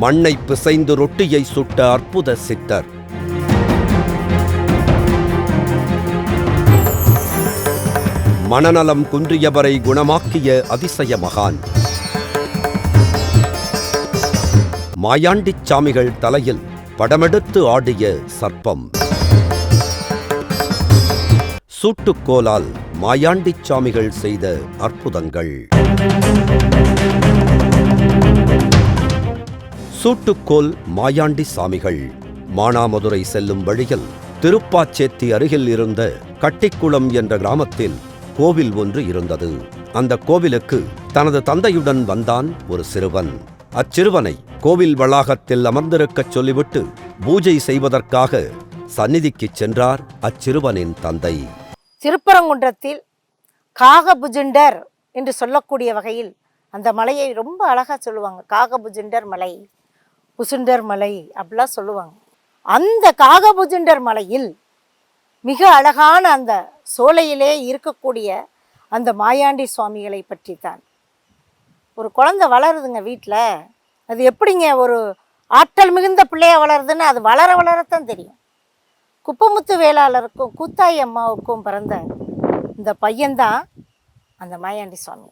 மண்ணை பிசைந்து ரொட்டியை சுட்ட அற்புத சித்தர். மனநலம் குன்றியவரை குணமாக்கிய அதிசய மகான். மாயாண்டிச் சாமிகள் தலையில் படமெடுத்து ஆடிய சர்ப்பம். சூட்டுக்கோலால் மாயாண்டிச் சாமிகள் செய்த அற்புதங்கள். சூட்டுக்கோல் மாயாண்டி சாமிகள். மானாமதுரை செல்லும் வழியில் திருப்பாச்சேத்தி அருகில் இருந்த கட்டிக்குளம் என்ற கிராமத்தில் கோவில் ஒன்று இருந்தது. அந்த கோவிலுக்கு தனது தந்தையுடன் வந்தான் ஒரு சிறுவன். அச்சிறுவனை கோவில் வளாகத்தில் அமர்ந்திருக்கச் சொல்லிவிட்டு பூஜை செய்வதற்காக சந்நிதிக்குச் சென்றார் அச்சிறுவனின் தந்தை. திருப்பரங்குன்றத்தில் காகபுஜிண்டர் என்று சொல்லக்கூடிய வகையில் அந்த மலையை ரொம்ப அழகாக சொல்லுவாங்க காகபுஜிண்டர் மலை. புசுண்டர் மலை அப்படிலாம் சொல்லுவாங்க. அந்த காகபுஜுண்டர் மலையில் மிக அழகான அந்த சோலையிலே இருக்கக்கூடிய அந்த மாயாண்டி சுவாமிகளை பற்றி தான் ஒரு குழந்தை வளருதுங்க வீட்டில் அது எப்படிங்க ஒரு ஆற்றல் மிகுந்த பிள்ளையாக வளருதுன்னு அது வளர வளரத்தான் தெரியும். குப்பமுத்து வேளாளருக்கும் கூத்தாயி அம்மாவுக்கும் பிறந்த இந்த பையன்தான் அந்த மாயாண்டி சுவாமி.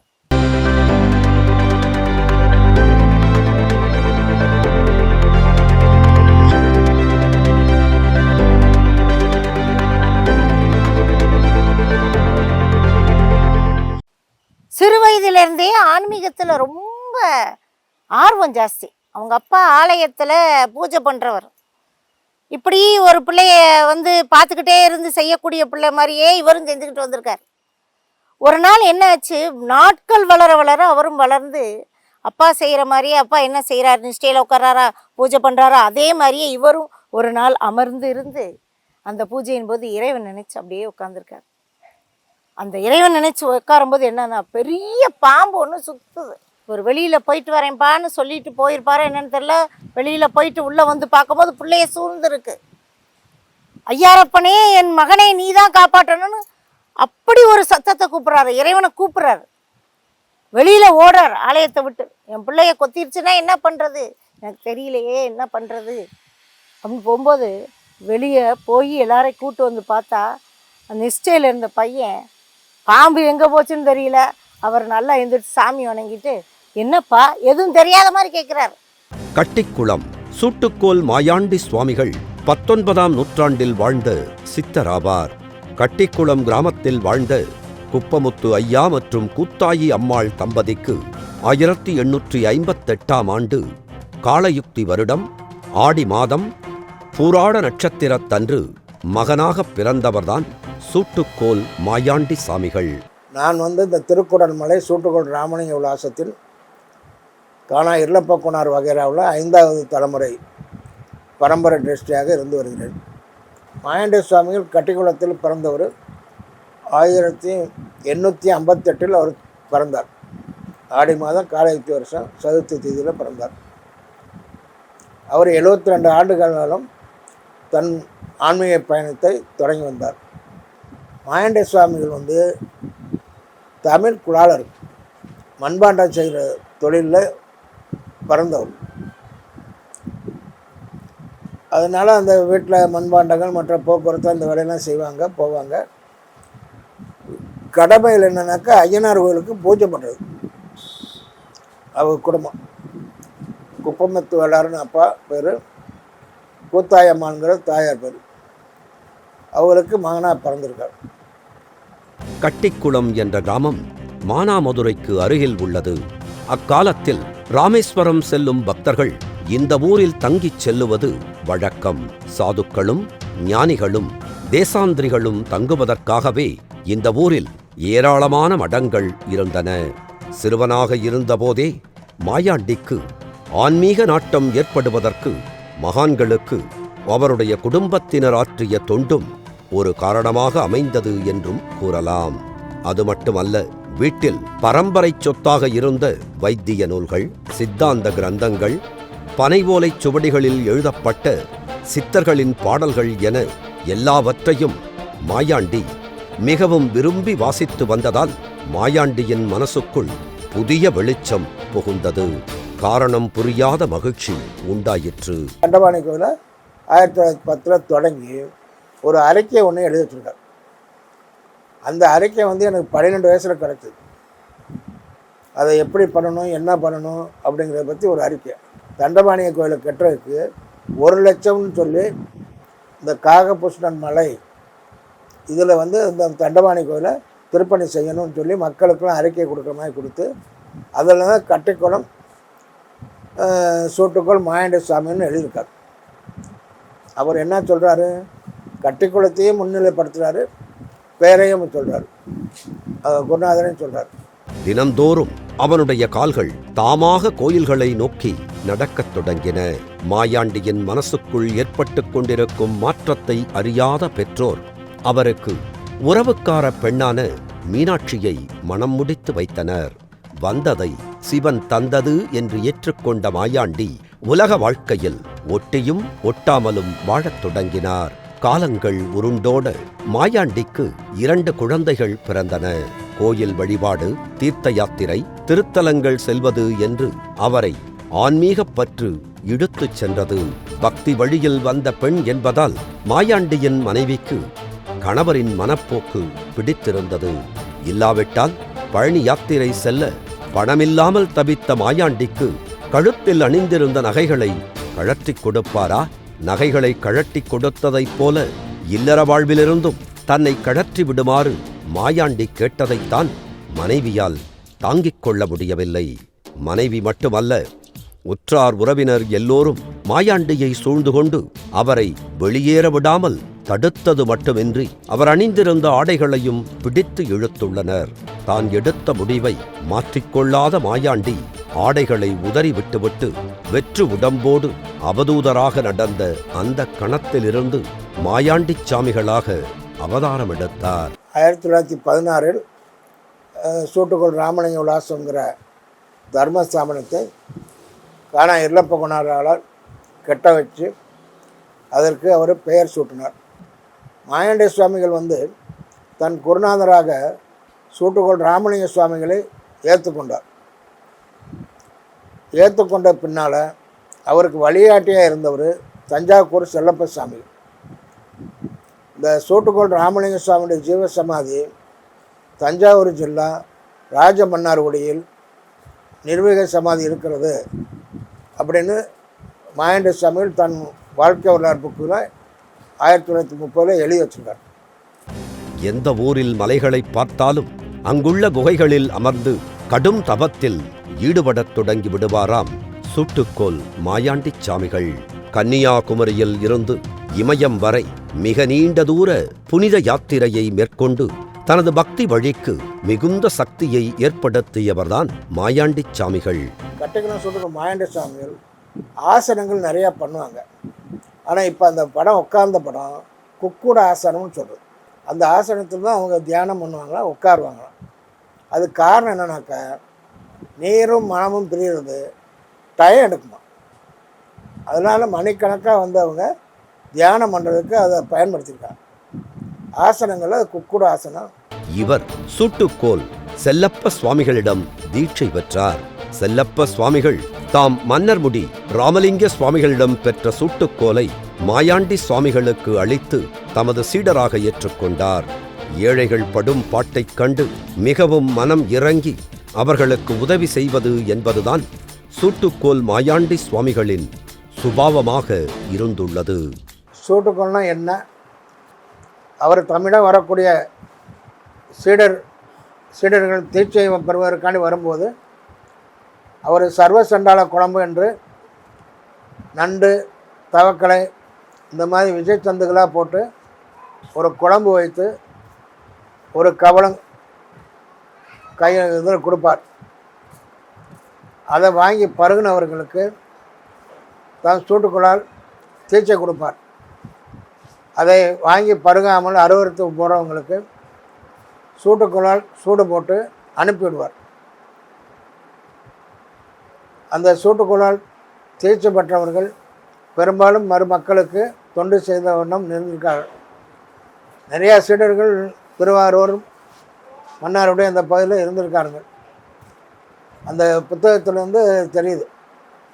சிறு வயதிலிருந்தே ஆன்மீகத்தில் ரொம்ப ஆர்வம் ஜாஸ்தி. அவங்க அப்பா ஆலயத்தில் பூஜை பண்ணுறவர் இப்படி ஒரு பிள்ளைய வந்து பார்த்துக்கிட்டே இருந்து செய்யக்கூடிய பிள்ளை மாதிரியே இவரும் செஞ்சுக்கிட்டு வந்திருக்கார். ஒரு நாள் என்ன ஆச்சு? நாட்கள் வளர வளர அவரும் வளர்ந்து அப்பா செய்கிற மாதிரியே அப்பா என்ன செய்கிறார் நிஷ்டையில் உட்காராரா பூஜை பண்ணுறாரா அதே மாதிரியே இவரும் ஒரு நாள் அமர்ந்து இருந்து அந்த பூஜையின் போது இறைவன் நினைச்சு அப்படியே உட்காந்துருக்கார் அந்த இறைவன் நினைச்சு உட்காரும்போது என்னன்னா பெரிய பாம்பு ஒன்று சுத்துது. ஒரு வெளியில் போயிட்டு வரேன்ப்பான்னு சொல்லிட்டு போயிருப்பாரு என்னன்னு தெரியல. வெளியில் போயிட்டு உள்ளே வந்து பார்க்கும்போது பிள்ளைய சூழ்ந்துருக்கு. ஐயாரப்பனே என் மகனை நீ தான் காப்பாற்றணும்னு அப்படி ஒரு சத்தத்தை கூப்பிட்றாரு. இறைவனை கூப்பிட்றாரு. வெளியில் ஓடுறார் ஆலயத்தை விட்டு. என் பிள்ளைய கொத்திருச்சுன்னா என்ன பண்ணுறது எனக்கு தெரியலையே என்ன பண்ணுறது அப்படின்னு போகும்போது வெளியே போய் எல்லாரையும் கூட்டு வந்து பார்த்தா அந்த நிஷ்டையில் இருந்த பையன் பாம்பு எங்கே போச்சுன்னு தெரியல. அவர் நல்லா எழுந்திரிச்சு சாமி வணங்கிட்டு என்னப்பா எதுவும் தெரியாத மாதிரி கேட்குறார் கட்டிக்குளம் சூட்டுக்கோல் மாயாண்டி சுவாமிகள் பத்தொன்பதாம் நூற்றாண்டில் வாழ்ந்த சித்தராவார். கட்டிக்குளம் கிராமத்தில் வாழ்ந்த குப்பமுத்து ஐயா மற்றும் கூத்தாயி அம்மாள் தம்பதிக்கு ஆயிரத்தி எண்ணூற்றி ஐம்பத்தெட்டாம் ஆண்டு காலயுக்தி வருடம் ஆடி மாதம் பூராட நட்சத்திரத்தன்று மகனாகப் பிறந்தவர்தான் சூட்டுக்கோல் மாயாண்டி சாமிகள். நான் வந்து இந்த திருக்குறள் மலை சூட்டுக்கோள் ராமலிங்க விலாசத்தில் காணா இருளப்பக்குனார் வகைராவில் ஐந்தாவது தலைமுறை பரம்பரை டிரஸ்டியாக இருந்து வருகிறேன். மாயாண்டி சுவாமிகள் கட்டிக்குளத்தில் பிறந்தவர் ஆயிரத்தி எண்ணூற்றி ஐம்பத்தெட்டில் அவர் பிறந்தார். ஆடி மாதம் காலயுக்தி வருஷம் சதுர்த்தி தேதியில் பிறந்தார். அவர் 72 ரெண்டு ஆண்டுகள் காலம் தன் ஆன்மீக பயணத்தை தொடங்கி வந்தார். மாயாண்டி சுவாமிகள் வந்து தமிழ் குழாளர் மண்பாண்டம் செய்கிற தொழிலில் பிறந்தவர். அதனால் அந்த வீட்டில் மண்பாண்டங்கள் மற்ற போக்குவரத்து அந்த வேலையெல்லாம் செய்வாங்க போவாங்க. கடமையில் என்னென்னாக்கா ஐயனார் கோயிலுக்கு பூஜை பண்ணுறது அவர் குடும்பம். குப்பமத்து வேளாறுன்னு அப்பா பேர் கூத்தாயம்மாங்கிற தாயார் பேர். அவருக்கு மகனாக பிறந்திருக்கார். கட்டிக்குளம் என்ற கிராமம் மானாமதுரைக்கு அருகில் உள்ளது. அக்காலத்தில் ராமேஸ்வரம் செல்லும் பக்தர்கள் இந்த ஊரில் தங்கிச் செல்லுவது வழக்கம். சாதுக்களும் ஞானிகளும் தேசாந்திரிகளும் தங்குவதற்காகவே இந்த ஊரில் ஏராளமான மடங்கள் இருந்தன. சிறுவனாக இருந்தபோதே மாயாண்டிக்கு ஆன்மீக நாட்டம் ஏற்படுவதற்கு மகான்களுக்கு அவருடைய குடும்பத்தினர் ஆற்றிய தொண்டும் ஒரு காரணமாக அமைந்தது என்றும் கூறலாம். அது மட்டுமல்ல வீட்டில் பரம்பரை சொத்தாக இருந்த வைத்திய நூல்கள் சித்தாந்த கிரந்தங்கள் பனைவோலைச் சுவடிகளில் எழுதப்பட்ட சித்தர்களின் பாடல்கள் என எல்லாவற்றையும் மாயாண்டி மிகவும் விரும்பி வாசித்து வந்ததால் மாயாண்டியின் மனசுக்குள் புதிய வெளிச்சம் புகுந்தது. காரணம் புரியாத மகிழ்ச்சி உண்டாயிற்று. கண்டபாணி கோயில ஆயிரத்தி தொள்ளாயிரத்தி பத்தில் தொடங்கி ஒரு அறிக்கை ஒன்று எழுதி வச்சுருக்கார். அந்த அறிக்கை வந்து எனக்கு பன்னிரெண்டு வயசில் கிடச்சிது. அதை எப்படி பண்ணணும் என்ன பண்ணணும் அப்படிங்கிறத பற்றி ஒரு அறிக்கை. தண்டபாணிய கோயிலை கட்டுறதுக்கு ஒரு லட்சம்னு சொல்லி இந்த காகபுஷ்ணன் மலை இதில் வந்து இந்த தண்டபாணி கோயிலை திருப்பணி செய்யணும்னு சொல்லி மக்களுக்கெல்லாம் அறிக்கை கொடுக்குற மாதிரி கொடுத்து அதில் தான் கட்டைக்குளம் சூட்டுக்கோள் மாயாண்ட சாமின்னு எழுதியிருக்கார். அவர் என்ன சொல்கிறாரு கட்டிக்குளத்தையும் முன்னிலைப்படுத்துகிறாரு பேரையும் சொல்கிறார் குருநாதரையும் சொல்கிறார் தினந்தோறும் அவனுடைய கால்கள் தாமாக கோயில்களை நோக்கி நடக்கத் தொடங்கின. மாயாண்டியின் மனசுக்குள் ஏற்பட்டு கொண்டிருக்கும் மாற்றத்தை அறியாத பெற்றோர் அவருக்கு உறவுக்கார பெண்ணான மீனாட்சியை மனம் முடித்து வைத்தனர். வந்ததை சிவன் தந்தது என்று ஏற்றுக்கொண்ட மாயாண்டி உலக வாழ்க்கையில் ஒட்டியும் ஒட்டாமலும் வாழத் தொடங்கினார். காலங்கள் உருண்டோட மாயாண்டிக்கு இரண்டு குழந்தைகள் பிறந்தன. கோயில் வழிபாடு தீர்த்த யாத்திரை திருத்தலங்கள் செல்வது என்று அவரை ஆன்மீகப் பற்று இழுத்துச் சென்றது. பக்தி வழியில் வந்த பெண் என்பதால் மாயாண்டியின் மனைவிக்கு கணவரின் மனப்போக்கு பிடித்திருந்தது. இல்லாவிட்டால் பழனி யாத்திரை செல்ல பணமில்லாமல் தவித்த மாயாண்டிக்கு கழுத்தில் அணிந்திருந்த நகைகளை கழற்றிக் கொடுப்பாரா நகைகளை கழட்டிக் கொடுத்ததைப் போல இல்லற வாழ்விலிருந்தும் தன்னை கழற்றி விடுமாறு மாயாண்டி கேட்டதைத்தான் மனைவியால் தாங்கிக் கொள்ள முடியவில்லை. மனைவி மட்டுமல்ல உற்றார் உறவினர் எல்லோரும் மாயாண்டியை சூழ்ந்து கொண்டு அவரை வெளியேற விடாமல் தடுத்தது மட்டுமின்றி அவர் அணிந்திருந்த ஆடைகளையும் பிடித்து இழுத்துள்ளனர். தான் எடுத்த முடிவை மாற்றிக்கொள்ளாத மாயாண்டி ஆடைகளை உதறி விட்டுவிட்டு வெற்று உடம்போடு அவதூதராக நடந்த அந்த கணத்திலிருந்து மாயாண்டிச் சாமிகளாக அவதாரம் எடுத்தார். ஆயிரத்தி தொள்ளாயிரத்தி பதினாறில் சூட்டுக்கோள் ராமலிங்க விலாசங்கிற தர்மஸ்தாபனத்தை காணா இருளப்ப குணாரால் கெட்ட வச்சு அதற்கு அவர் பெயர் சூட்டினார். மாயாண்ட சுவாமிகள் வந்து தன் குருநாதராக சூட்டுக்கோள் ராமலிங்க சுவாமிகளை ஏற்றுக்கொண்டார். ஏற்றுக்கொண்ட பின்னால் அவருக்கு வழிகாட்டியாக இருந்தவர் தஞ்சாவூர் செல்லப்ப சாமி இந்த சூட்டுக்கோள் ராமலிங்க சுவாமியுடைய ஜீவ சமாதி தஞ்சாவூர் ஜில்லா ராஜமன்னார்குடியில் நிர்வீக சமாதி இருக்கிறது அப்படின்னு மாயண்ட சாமியில் தன் வாழ்க்கை வரலாறு புக்கில் ஆயிரத்தி தொள்ளாயிரத்தி முப்பதில் எழுதி வச்சுருக்கார். எந்த ஊரில் மலைகளை பார்த்தாலும் அங்குள்ள குகைகளில் அமர்ந்து கடும் தபத்தில் ஈடுபடத் தொடங்கி விடுவாராம். சுட்டுக்கோல் மாயாண்டிச் சாமிகள். கன்னியாகுமரியில் இருந்து இமயம் வரை மிக நீண்ட தூர புனித யாத்திரையை மேற்கொண்டு தனது பக்தி வழிக்கு மிகுந்த சக்தியை ஏற்படுத்தியவர்தான் மாயாண்டிச் சாமிகள். கட்டுக்கெல்லாம் சொல்கிற மாயாண்டி சாமிகள் ஆசனங்கள் நிறையா பண்ணுவாங்க. ஆனால் இப்போ அந்த படம் உட்கார்ந்த படம் குக்கூட ஆசனம்னு சொல்கிறது அந்த ஆசனத்தில் தான் அவங்க தியானம் பண்ணுவாங்களா? உட்காருவாங்களாம் அது காரணம் என்னன்னாக்கா நீரும் மனமும் பிரிகிறது டயம் எடுக்குமா? அதனால் மணிக்கணக்காக வந்தவங்க தியானம் பண்ணுறதுக்கு அதை பயன்படுத்தியிருக்காங்க ஆசனங்கள் அது குக்குட ஆசனம். இவர் சுட்டுக்கோல் செல்லப்ப சுவாமிகளிடம் தீட்சை பெற்றார். செல்லப்ப சுவாமிகள் தாம் மன்னர்முடி ராமலிங்க சுவாமிகளிடம் பெற்ற சுட்டுக்கோலை மாயாண்டி சுவாமிகளுக்கு அளித்து தமது சீடராக ஏற்றுக்கொண்டார். ஏழைகள் படும் பாட்டைக் கண்டு மிகவும் மனம் இறங்கி அவர்களுக்கு உதவி செய்வது என்பதுதான் சூட்டுக்கோல் மாயாண்டி சுவாமிகளின் சுபாவமாக இருந்துள்ளது. சூட்டுக்கோள்னா என்ன? அவர் தமிழம் வரக்கூடிய சீடர் சீடர்கள் தீட்சை பெறுவதற்காண்டி வரும்போது அவர் சர்வ சண்டாள குழம்பு என்று நண்டு தவக்கலை இந்த மாதிரி விஜய் சந்துகளாக போட்டு ஒரு குழம்பு வைத்து ஒரு கவளம் கையில் இதில் கொடுப்பார். அதை வாங்கி பருகினவர்களுக்கு தன் சூட்டுக்குள்ளால் தீச்சை கொடுப்பார். அதை வாங்கி பருகாமல் அருவறுத்து போகிறவங்களுக்கு சூட்டுக்குள்ளால் சூடு போட்டு அனுப்பிவிடுவார். அந்த சூட்டுக்குள்ளால் தீர்ச்சி பெற்றவர்கள் பெரும்பாலும் மறுமக்களுக்கு தொண்டு செய்த வண்ணம் நின்றிருக்கார்கள் நிறையா சீடர்கள் திருவாரூர் மன்னாருடைய அந்த பகுதியில் இருந்திருக்காருங்க. அந்த புத்தகத்தில் வந்து தெரியுது.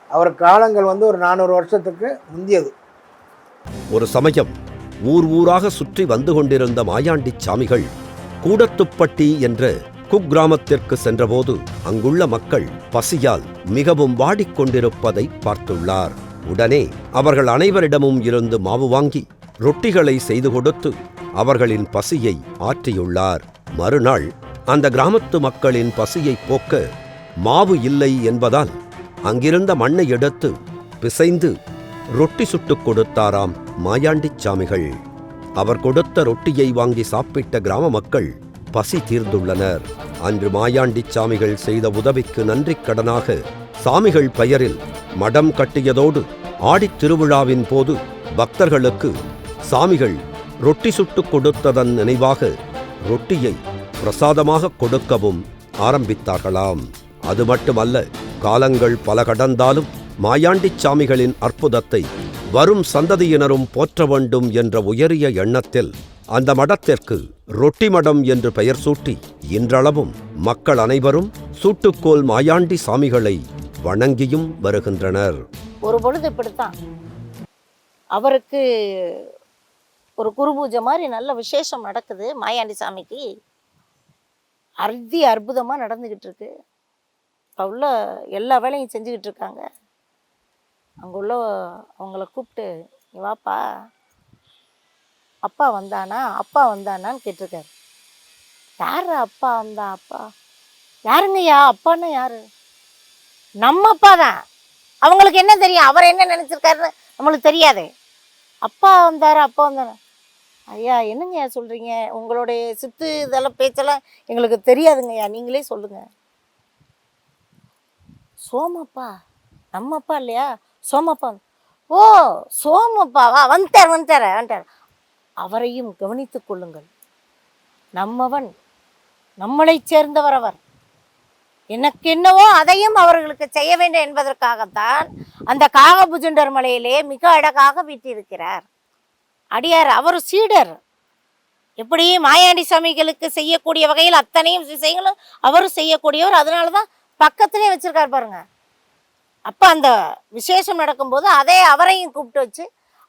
அவர் காலங்கள் வந்து ஒரு நானூறு வருஷத்துக்கு முந்தியது. ஒரு சமயம் ஊர் ஊராக சுற்றி வந்து கொண்டிருந்த மாயாண்டி சாமிகள் கூடத்துப்பட்டி என்ற குக்கிராமத்திற்கு சென்றபோது அங்குள்ள மக்கள் பசியால் மிகவும் வாடிக்கொண்டிருப்பதை பார்த்துள்ளார். உடனே அவர்கள் அனைவரிடமும் இருந்து மாவு வாங்கி ரொட்டிகளை செய்து கொடுத்து அவர்களின் பசியை ஆற்றியுள்ளார். மறுநாள் அந்த கிராமத்து மக்களின் பசியை போக்க மாவு இல்லை என்பதால் அங்கிருந்த மண்ணை எடுத்து பிசைந்து ரொட்டி சுட்டுக் கொடுத்தாராம் மாயாண்டிச் சாமிகள். அவர் கொடுத்த ரொட்டியை வாங்கி சாப்பிட்ட கிராம மக்கள் பசி தீர்ந்துள்ளனர். அன்று மாயாண்டிச் சாமிகள் செய்த உதவிக்கு நன்றிக் கடனாக சாமிகள் பெயரில் மடம் கட்டியதோடு ஆடித் திருவிழாவின் போது பக்தர்களுக்கு சாமிகள் ரொட்டி சுட்டுக் கொடுத்ததன் நினைவாக ரொட்டியை பிரசாதமாக கொடுக்கவும் ஆரம்பித்தார்களாம். அது மட்டுமல்ல காலங்கள் பல கடந்தாலும் மாயாண்டிச் சாமிகளின் அற்புதத்தை வரும் சந்ததியினரும் போற்ற வேண்டும் என்ற உயரிய எண்ணத்தில் அந்த மடத்திற்கு ரொட்டி மடம் என்று பெயர் சூட்டி இன்றளவும் மக்கள் அனைவரும் சூட்டுக்கோல் மாயாண்டி சாமிகளை வணங்கியும் வருகின்றனர். ஒரு பொழுது இப்படித்தான். அவருக்கு ஒரு குரு பூஜை மாதிரி நல்ல விசேஷம் நடக்குது மாயாண்டி சாமிக்கு அர்த்தி அற்புதமாக நடந்துக்கிட்டு இருக்கு இப்போ உள்ள எல்லா வேலையும் செஞ்சுக்கிட்டு இருக்காங்க அங்கே உள்ள அவங்கள கூப்பிட்டு "நீ வாப்பா அப்பா வந்தானா அப்பா வந்தானான்னு கேட்டிருக்காரு யார் அப்பா வந்தா அப்பா? யாருங்கய்யா? அப்பான்னா யாரு? நம்ம அப்பா தான். அவங்களுக்கு என்ன தெரியும்? அவர் என்ன நினச்சிருக்காருன்னு நம்மளுக்கு தெரியாது. அப்பா வந்தார் அப்பா வந்தார்? ஐயா என்னங்கய்யா சொல்கிறீங்க உங்களுடைய சித்து இதெல்லாம் பேச்செல்லாம் எங்களுக்கு தெரியாதுங்கய்யா நீங்களே சொல்லுங்க. சோமப்பா? நம்மப்பா இல்லையா? சோமப்பா. ஓ சோமப்பாவா வந்துட்டார் வந்துட்டார் வந்துட்டார். அவரையும் கவனித்துக் கொள்ளுங்கள். நம்மவன் நம்மளைச் சேர்ந்தவர் அவர். எனக்கு என்னவோ அதையும் அவர்களுக்கு செய்ய வேண்டும் என்பதற்காகத்தான் அந்த காகபுஜண்டர் மலையிலே மிக அழகாக வீட்டிருக்கிறார். அடியார் அவர் சீடர். எப்படி மாயாண்டி சாமிகளுக்கு செய்யக்கூடிய வகையில் அத்தனையும் விஷயங்களும் அவரும் செய்யக்கூடியவர். அதனால தான் பக்கத்துலேயே வச்சிருக்கார் பாருங்க. அப்போ அந்த விசேஷம் நடக்கும்போது அதே அவரையும் கூப்பிட்டு வச்சு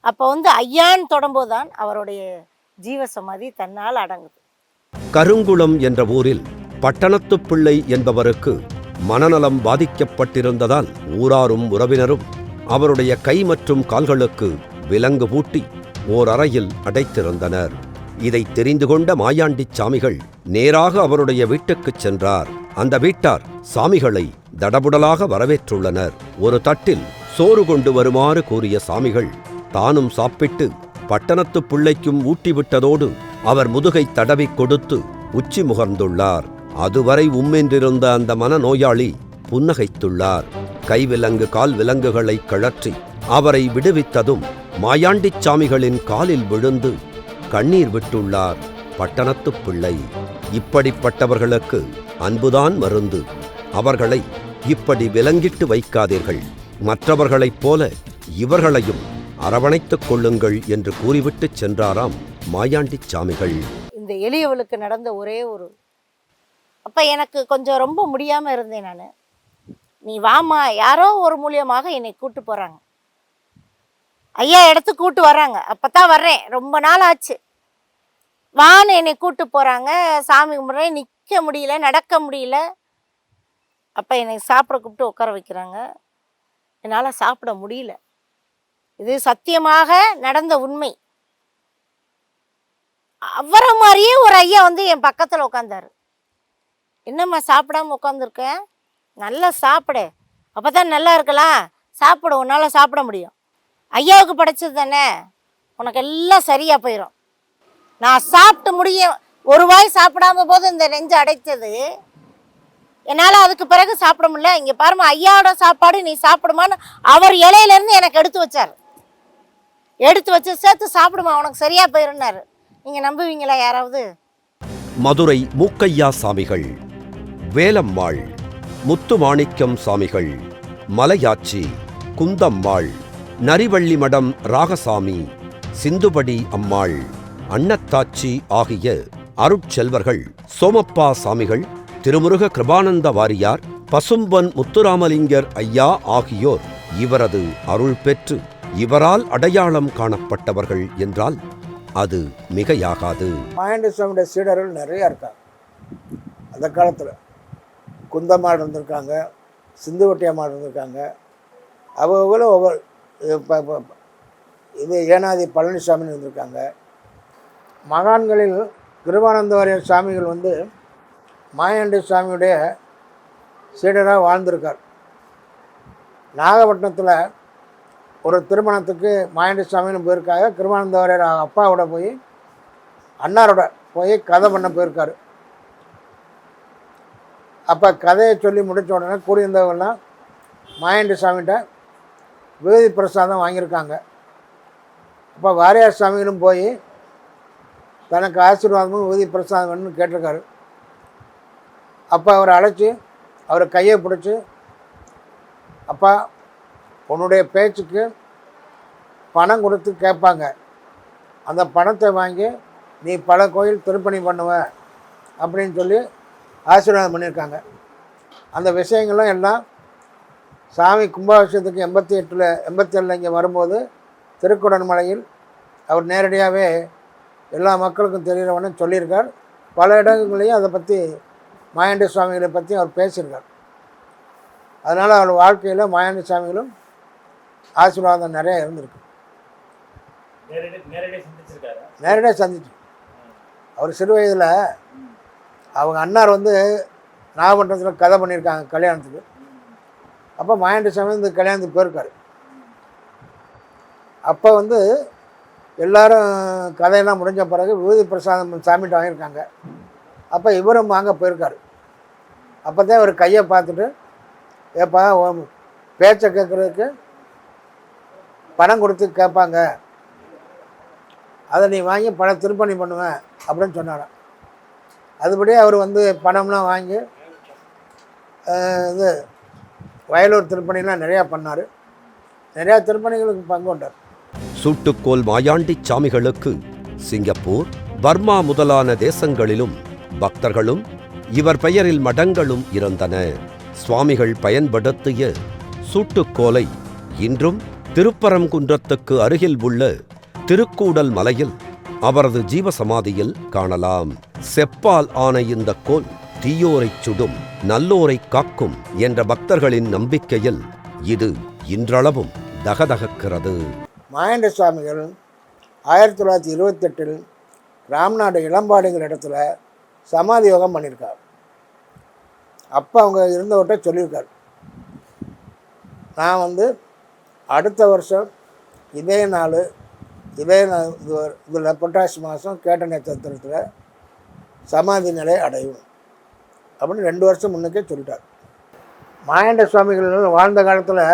அப்போ வந்து ஐயான்னு தொடரும்போது தான் அவருடைய ஜீவசமாதி தன்னால் அடங்குது. கருங்குளம் என்ற ஊரில் பட்டணத்து பிள்ளை என்பவருக்கு மனநலம் பாதிக்கப்பட்டிருந்ததால் ஊராரும் உறவினரும் அவருடைய கை மற்றும் கால்களுக்கு விலங்கு பூட்டி ஓர் அறையில் அடைத்திருந்தனர் இதை தெரிந்து கொண்ட மாயாண்டிச் சாமிகள் நேராக அவருடைய வீட்டுக்குச் சென்றார். அந்த வீட்டார் சாமிகளை தடபுடலாக வரவேற்றுள்ளனர். ஒரு தட்டில் சோறு கொண்டு வருமாறு கூறிய சாமிகள் தானும் சாப்பிட்டு பட்டணத்துப் பிள்ளைக்கும் ஊட்டிவிட்டதோடு அவர் முதுகை தடவிக் கொடுத்து உச்சி முகர்ந்துள்ளார். அதுவரை உம்மென்றிருந்த அந்த மனநோயாளி புன்னகைத்துள்ளார். கைவிலங்கு கால் விலங்குகளை கழற்றி அவரை விடுவித்ததும் மாயாண்டிச் சாமிகளின் காலில் விழுந்து கண்ணீர் விட்டுள்ளார் பட்டணத்துப் பிள்ளை. இப்படிப்பட்டவர்களுக்கு அன்புதான் மருந்து. அவர்களை இப்படி விலங்கிட்டு வைக்காதீர்கள். மற்றவர்களைப் போல இவர்களையும் அரவணைத்துக் கொள்ளுங்கள் என்று கூறிவிட்டு சென்றாராம் மாயாண்டிச் சாமிகள். இந்த எளியவளுக்கு நடந்த ஒரே ஒரு அப்போ எனக்கு கொஞ்சம் ரொம்ப முடியாமல் இருந்தேன் நான். நீ வாமா யாரோ ஒரு மூலியமாக என்னை கூட்டு போகிறாங்க ஐயா இடத்துக்கு கூட்டு வர்றாங்க. அப்போ தான் வர்றேன். ரொம்ப நாள் ஆச்சு. வான்னு என்னை கூட்டு போகிறாங்க சாமி கும்பிட்றேன். நிற்க முடியல நடக்க முடியல. அப்போ என்னை சாப்பிட கூப்பிட்டு உட்கார வைக்கிறாங்க. என்னால் சாப்பிட முடியல. இது சத்தியமாக நடந்த உண்மை. அவரை மாதிரியே ஒரு ஐயா வந்து என் பக்கத்தில் உட்காந்தாரு என்னம்மா சாப்பிடாம உட்காந்துருக்கேன் நல்லா சாப்பிடு. அப்போ தான் நல்லா இருக்கலாம். சாப்பிட. உன்னால் சாப்பிட முடியும். ஐயாவுக்கு படைச்சது தானே? உனக்கு எல்லாம் சரியாக போயிடும் நான் சாப்பிட்டு முடியும் ஒரு வாய் சாப்பிடாம போது இந்த நெஞ்சு அடைத்தது. என்னால் அதுக்கு பிறகு சாப்பிட முடியல. இங்கே பாருமா ஐயாவோட சாப்பாடு நீ சாப்பிடுமான்னு அவர் இலையிலேருந்து எனக்கு எடுத்து வச்சார். எடுத்து வச்சு சேர்த்து சாப்பிடுமா உனக்கு சரியாக போயிருந்தார் நீங்கள் நம்புவீங்களா யாராவது? மதுரை மூக்கையா சாமிகள் வேலம்மாள் முத்துமாணிக்கம் சாமிகள் மலையாச்சி குந்தம்மாள் நரிவள்ளி மடம் ராகசாமி சிந்துபடி அம்மாள் அன்னத்தாச்சி ஆகிய அருட்செல்வர்கள் சோமப்பா சாமிகள் திருமுருக கிருபானந்த வாரியார் பசும்பன் முத்துராமலிங்கர் ஐயா ஆகியோர் இவரது அருள் பெற்று இவரால் அடையாளம் காணப்பட்டவர்கள் என்றால் அது மிகையாகாது. மாயாண்டி சுவாமியோட சீடர்கள் நிறையா இருக்காங்க. அந்த காலத்தில் குந்தம்மாள் இருந்திருக்காங்க சிந்துவட்டியம்மாள் இருந்திருக்காங்க. அவங்களும் ஒவ்வொரு இது ஏனாதி பழனிசாமின்னு இருந்திருக்காங்க. மகான்களில் கிருபானந்த வாரியர் சாமிகள் வந்து மாயாண்டி சாமியுடைய சீடராக வாழ்ந்திருக்கார். நாகப்பட்டினத்தில் ஒரு திருமணத்துக்கு மாயாண்டி சாமின்னு போயிருக்காங்க கிருபானந்த வாரியர் அப்பாவோட போய் அன்னாரோட போய் கதை பண்ண போயிருக்காரு. அப்போ கதையை சொல்லி முடித்த உடனே கூடியிருந்தவங்கெல்லாம் மாயாண்டி சாமிகிட்ட விபதி பிரசாதம் வாங்கியிருக்காங்க. அப்போ வாரியார் சாமிகளும் போய் தனக்கு ஆசீர்வாதமும் விபதி பிரசாதம் வேணும்னு கேட்டிருக்காரு. அப்போ அவரை அழைச்சி அவரை கையை பிடிச்சி அப்பா உன்னுடைய பேச்சுக்கு பணம் கொடுத்து கேட்பாங்க. அந்த பணத்தை வாங்கி நீ பல கோயில் திருப்பணி பண்ணுவ அப்படின்னு சொல்லி ஆசீர்வாதம் பண்ணியிருக்காங்க. அந்த விஷயங்கள்லாம் எல்லாம் சாமி கும்பாபிஷேகத்துக்கு எண்பத்தி எட்டில் எண்பத்தி ஏழில் இங்கே வரும்போது திருக்குடன் மலையில் அவர் நேரடியாகவே எல்லா மக்களுக்கும் தெரிகிறவனே சொல்லியிருக்கார். பல இடங்களையும் அதை பற்றி மாயாண்டி சுவாமிகளை பற்றி அவர் பேசியிருக்கார். அதனால் அவர் வாழ்க்கையில் மாயாண்டி சுவாமிகளும் ஆசீர்வாதம் நிறைய இருந்திருக்கு. நேரடியாக சந்திச்சு. அவர் சிறு வயதில் அவங்க அண்ணார் வந்து நாகப்பட்டினத்தில் கதை பண்ணியிருக்காங்க கல்யாணத்துக்கு. அப்போ மாயாண்ட சாமி இந்த கல்யாணத்துக்கு போயிருக்காரு. அப்போ வந்து எல்லாரும் கதையெல்லாம் முடிஞ்ச பிறகு விபூதி பிரசாதம் சாமிகிட்ட வாங்கியிருக்காங்க. அப்போ இவரும் வாங்க போயிருக்காரு. அப்போ தான் அவர் கையை பார்த்துட்டு ஏப்பா பேச்சை கேட்குறதுக்கு பணம் கொடுத்து கேட்பாங்க. அதை நீ வாங்கி பணம் திருப்பணி பண்ணுவேன் அப்படின்னு சொன்னாராம். அதுபடி அவர் வந்து பணம்லாம் வாங்கி இது வயலூர் திருப்பணிலாம் நிறையா பண்ணார். நிறையா திருப்பணிகளுக்கு பங்கு கொண்டார் சூட்டுக்கோல் மாயாண்டி சாமிகளுக்கு சிங்கப்பூர் பர்மா முதலான தேசங்களிலும் பக்தர்களும் இவர் பெயரில் மடங்களும் இருந்தன. சுவாமிகள் பயன்படுத்திய சூட்டுக்கோலை இன்றும் திருப்பரங்குன்றத்துக்கு அருகில் உள்ள திருக்கூடல் மலையில் அவரது ஜீவசமாதியில் காணலாம். செப்பால் ஆன இந்த கோல் தீயோரைச் சுடும் நல்லோரை காக்கும் என்ற பக்தர்களின் நம்பிக்கையில் இது இன்றளவும் தகதகக்கிறது. மகேந்திர சுவாமிகள் ஆயிரத்தி தொள்ளாயிரத்தி இருபத்தெட்டில் ராம்நாடு இளம்பாடுங்கிற இடத்துல சமாதி யோகம் பண்ணியிருக்கார். அப்போ அவங்க இருந்தவர்கிட்ட சொல்லியிருக்கார். நான் வந்து அடுத்த வருஷம் இதே நாள் இதே நாள் இது இதில் புரட்டாசி மாதம் கேட்ட நட்சத்திரத்தில் சமாதி நிலை அடையும் அப்படின்னு ரெண்டு வருஷம் முன்னுக்கே சொல்லிட்டார். மாயாண்ட சுவாமிகள் வாழ்ந்த காலத்தில்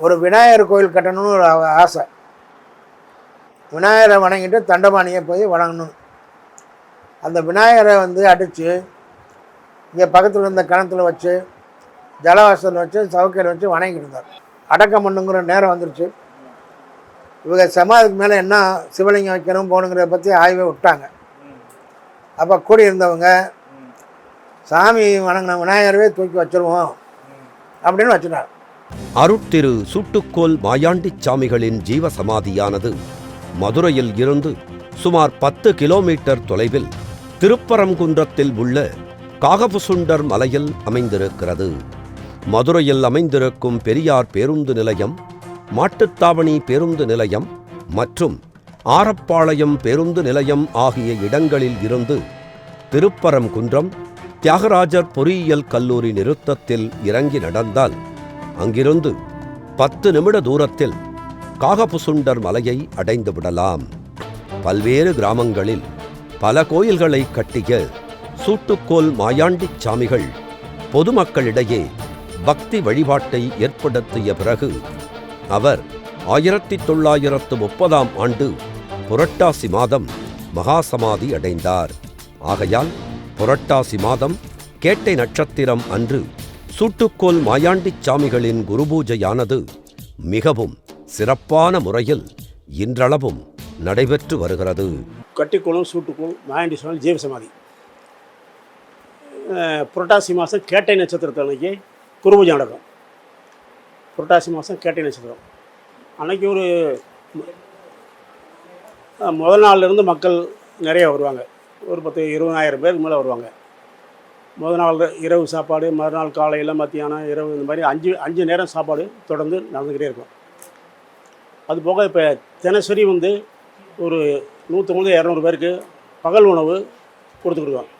ஒரு விநாயகர் கோயில் கட்டணும்னு ஒரு ஆசை. விநாயகரை வணங்கிட்டு தண்டபாணியை போய் வணங்கணும். அந்த விநாயகரை வந்து அடித்து இங்கே பக்கத்தில் இருந்த கிணத்துல வச்சு ஜலவாசல் வச்சு சவுக்கையில் வச்சு வணங்கிட்டு இருந்தார். அடக்கம் பண்ணுங்கிற நேரம் வந்துருச்சு. இவங்க சமாதிக்கு மேலே என்ன சிவலிங்கம் வைக்கணும் போகணுங்கிறத பற்றி ஆய்வை விட்டாங்க. அப்போ கூடியிருந்தவங்க சாமி வணங்கின விநாயகரவே தூக்கி வச்சிருவோம். அப்படின்னு வச்சுட்டார் அருட்திரு சுட்டுக்கோல் மாயாண்டிச் சாமிகளின் ஜீவ சமாதியானது மதுரையில் இருந்து சுமார் பத்து கிலோமீட்டர் தொலைவில் திருப்பரங்குன்றத்தில் உள்ள காகபுசுண்டர் மலையில் அமைந்திருக்கிறது. மதுரையில் அமைந்திருக்கும் பெரியார் பேருந்து நிலையம் மாட்டுத்தாவணி பேருந்து நிலையம் மற்றும் ஆரப்பாளையம் பேருந்து நிலையம் ஆகிய இடங்களில் இருந்து திருப்பரங்குன்றம் தியாகராஜர் பொறியியல் கல்லூரி நிறுத்தத்தில் இறங்கி நடந்தால் அங்கிருந்து பத்து நிமிட தூரத்தில் காகபுசுண்டர் மலையை அடைந்து விடலாம். பல்வேறு கிராமங்களில் பல கோயில்களை கட்டிய சூட்டுக்கோல் மாயாண்டிச் சாமிகள் பொதுமக்களிடையே பக்தி வழிபாட்டை ஏற்படுத்திய பிறகு அவர் ஆயிரத்தி தொள்ளாயிரத்து முப்பதாம் ஆண்டு புரட்டாசி மாதம் மகாசமாதி அடைந்தார். ஆகையால் புரட்டாசி மாதம் கேட்டை நட்சத்திரம் அன்று சூட்டுக்கோல் மாயாண்டி சாமிகளின் குருபூஜையானது மிகவும் சிறப்பான முறையில் இன்றளவும் நடைபெற்று வருகிறது. கட்டிக்குளம் சூட்டுக்குளம் மாயாண்டி சுவாமி ஜீவசமாதி புரட்டாசி மாதம் கேட்டை நட்சத்திரத்து அன்னைக்கு குருபூஜை நடக்கும். புரட்டாசி மாதம் கேட்டை நட்சத்திரம். அன்னைக்கு ஒரு முதல் நாள்லேருந்து மக்கள் நிறைய வருவாங்க. ஒரு பத்து இருபதாயிரம் பேருக்கு மேலே வருவாங்க. முதல் நாள் இரவு சாப்பாடு மறுநாள் காலையில் மத்தியானம் இரவு இந்த மாதிரி அஞ்சு அஞ்சு நேரம் சாப்பாடு தொடர்ந்து நடந்துக்கிட்டே இருக்கும். அது போக இப்போ தினசரி வந்து ஒரு நூற்றம்பது இரநூறு பேருக்கு பகல் உணவு கொடுத்துக்கிடுவோம்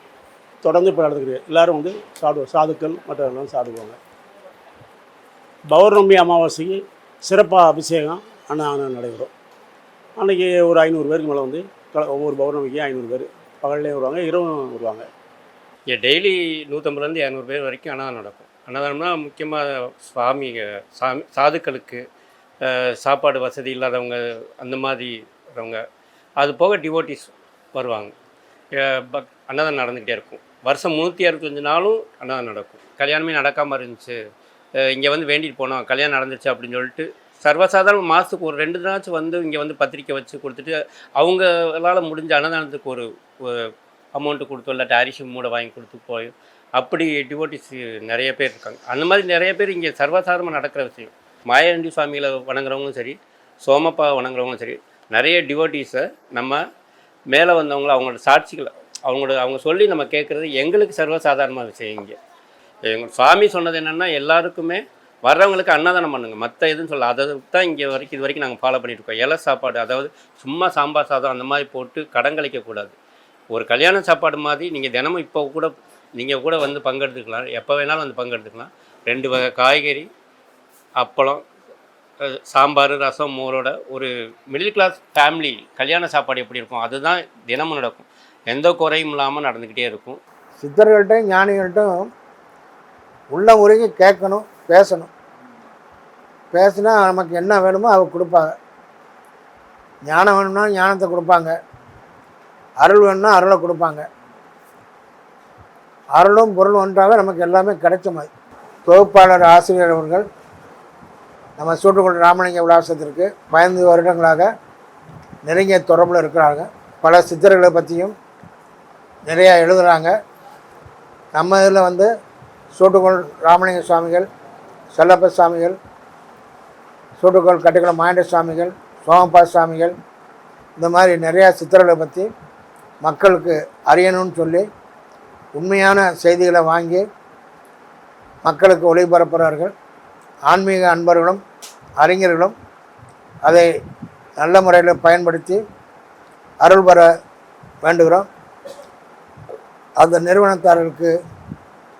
தொடர்ந்து இப்போ நடந்துக்கிட்டு எல்லோரும் வந்து சாப்பிடுவோம் சாதுக்கள் மற்றவர்களும் சாப்பிடுவாங்க. பௌர்ணமி அமாவாசைக்கு சிறப்பாக அபிஷேகம் அன்னதானம் நடைபெறும். அன்றைக்கி ஒரு ஐநூறு பேருக்கு மேலே வந்து ஒவ்வொரு பௌர்ணமிக்கும் ஐநூறு பேர் பகல்லையும் வருவாங்க இரவும் வருவாங்க. இங்கே டெய்லி நூற்றம்பதுலேருந்து இரநூறு பேர் வரைக்கும் அன்னதானம் நடக்கும். அன்னதானம்னா முக்கியமாக சுவாமி சாமி சாதுக்களுக்கு சாப்பாடு வசதி இல்லாதவங்க அந்த மாதிரி வரவங்க அது போக டிவோட்டிஸ் வருவாங்க. பக் அன்னதானம் நடந்துக்கிட்டே இருக்கும். வருஷம் முந்நூற்றி அறுபத்தஞ்சு நாளும் அன்னதானம் நடக்கும். கல்யாணமே நடக்காமல் இருந்துச்சு. இங்கே வந்து வேண்டிட்டு போனோம். கல்யாணம் நடந்துச்சு அப்படின்னு சொல்லிட்டு சர்வசாதாரண மாதத்துக்கு ஒரு ரெண்டு நாளாச்சும் வந்து இங்கே வந்து பத்திரிக்கை வச்சு கொடுத்துட்டு அவங்களால முடிஞ்ச அன்னதானத்துக்கு ஒரு அமௌண்ட்டு கொடுத்தோ இல்லாட்டி அரிசி மூடை வாங்கி கொடுத்து போய் அப்படி டிவோட்டிஸ் நிறைய பேர் இருக்காங்க. அந்த மாதிரி நிறைய பேர் இங்கே சர்வசாதாரமாக நடக்கிற விஷயம். மாயாண்டி சுவாமிகளை வணங்குறவங்களும் சரி சோமப்பா வணங்குறவங்களும் சரி நிறைய டிவோட்டிஸை நம்ம மேலே வந்தவங்கள அவங்களோட சாட்சிகளை அவங்களோட அவங்க சொல்லி நம்ம கேட்குறது எங்களுக்கு சர்வசாதாரணமாக விஷயம் இங்கே. எங்கள் சுவாமி சொன்னது என்னென்னா எல்லாருக்குமே வர்றவங்களுக்கு அன்னதானம் பண்ணுங்கள் மற்ற எதுவும் சொல்ல அதை தான் இங்கே வரைக்கும் இது வரைக்கும் நாங்கள் ஃபாலோ பண்ணிட்டு இருக்கோம். இலை சாப்பாடு அதாவது சும்மா சாம்பார் சாதம் அந்த மாதிரி போட்டு கடங்களிக்கக்கூடாது ஒரு கல்யாண சாப்பாடு மாதிரி நீங்கள் தினமும் இப்போ கூட நீங்கள் கூட வந்து பங்கெடுத்துக்கலாம். எப்போ வேணாலும் வந்து பங்கெடுத்துக்கலாம். ரெண்டு வகை காய்கறி அப்பளம் சாம்பார் ரசம் மோரோட ஒரு மிடில் கிளாஸ் ஃபேமிலி கல்யாண சாப்பாடு எப்படி இருக்கும்? அதுதான் தினமும் நடக்கும். எந்த குறையும் இல்லாமல் நடந்துக்கிட்டே இருக்கும். சித்தர்கள்ட்டையும் ஞானிகள்ட்டும் உள்ள முறைக்கு கேட்கணும். பேசணும். பேசினா நமக்கு என்ன வேணுமோ அவங்க கொடுப்பாங்க. ஞானம் வேணும்னா ஞானத்தை கொடுப்பாங்க. அருள் வேணும்னா அருளை கொடுப்பாங்க. அருளும் பொருளும் ஒன்றாக நமக்கு எல்லாமே கிடைச்ச மாதிரி தொகுப்பாளர் ஆசிரியர் அவர்கள் நம்ம சூட்டுக்குள் ராமலிங்க விலாசத்திற்கு பதினைந்து வருடங்களாக நெருங்கிய தொடர்பில் இருக்கிறாங்க. பல சித்தர்களை பற்றியும் நிறையா எழுதுகிறாங்க நம்ம இதில் வந்து சூட்டுக்குள் ராமலிங்க சுவாமிகள் செல்லப்ப சாமிகள் சூட்டுக்கோள் கட்டுக்குளம் மாயண்ட சுவாமிகள் சோமப்பா சுவாமிகள் இந்த மாதிரி நிறையா சித்தர்களை பற்றி மக்களுக்கு அறியணும்னு சொல்லி உண்மையான செய்திகளை வாங்கி மக்களுக்கு ஒளிபரப்புகிறார்கள் ஆன்மீக அன்பர்களும் அறிஞர்களும் அதை நல்ல முறையில் பயன்படுத்தி அருள் பெற வேண்டுகிறோம். அந்த நிறுவனத்தார்களுக்கு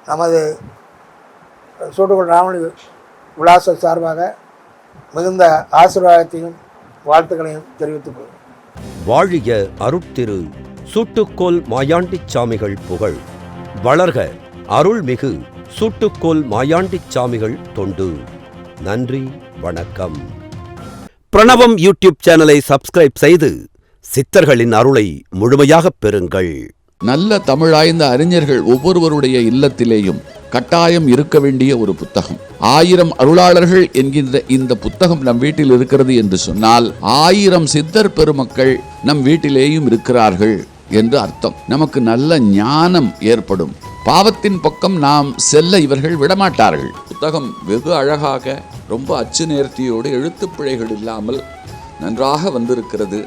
நமது சூட்டுக்குள் ராமலி விலாச சார்பாக மிகுந்த ஆசீர்வாதத்தையும் வாழ்த்துக்களையும் தெரிவித்துக் கொள்கிறேன். வாழிய அருட்திரு சூட்டுக்கோல் மாயாண்டிச் சாமிகள் புகழ். வளர்க அருள்மிகு சூட்டுக்கோல் மாயாண்டிச் சாமிகள் தொண்டு. நன்றி வணக்கம். பிரணவம் யூடியூப் சேனலை சப்ஸ்கிரைப் செய்து சித்தர்களின் அருளை முழுமையாகப் பெறுங்கள். நல்ல தமிழாய்ந்த அறிஞர்கள் ஒவ்வொருவருடைய இல்லத்திலேயும் கட்டாயம் இருக்க வேண்டிய ஒரு புத்தகம். ஆயிரம் அருளாளர்கள் என்கின்ற இந்த புத்தகம் நம் வீட்டில் இருக்கிறது என்று சொன்னால் ஆயிரம் சித்தர் பெருமக்கள் நம் வீட்டிலேயும் இருக்கிறார்கள் என்று அர்த்தம். நமக்கு நல்ல ஞானம் ஏற்படும். பாவத்தின் பக்கம் நாம் செல்ல இவர்கள் விடமாட்டார்கள். புத்தகம் வெகு அழகாக ரொம்ப அச்சு நேர்த்தியோடு எழுத்து பிழைகள் இல்லாமல் நன்றாக வந்திருக்கிறது.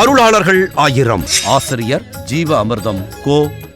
அருளாளர்கள் ஆயிரம். ஆசிரியர் ஜீவ அமிர்தம் கோ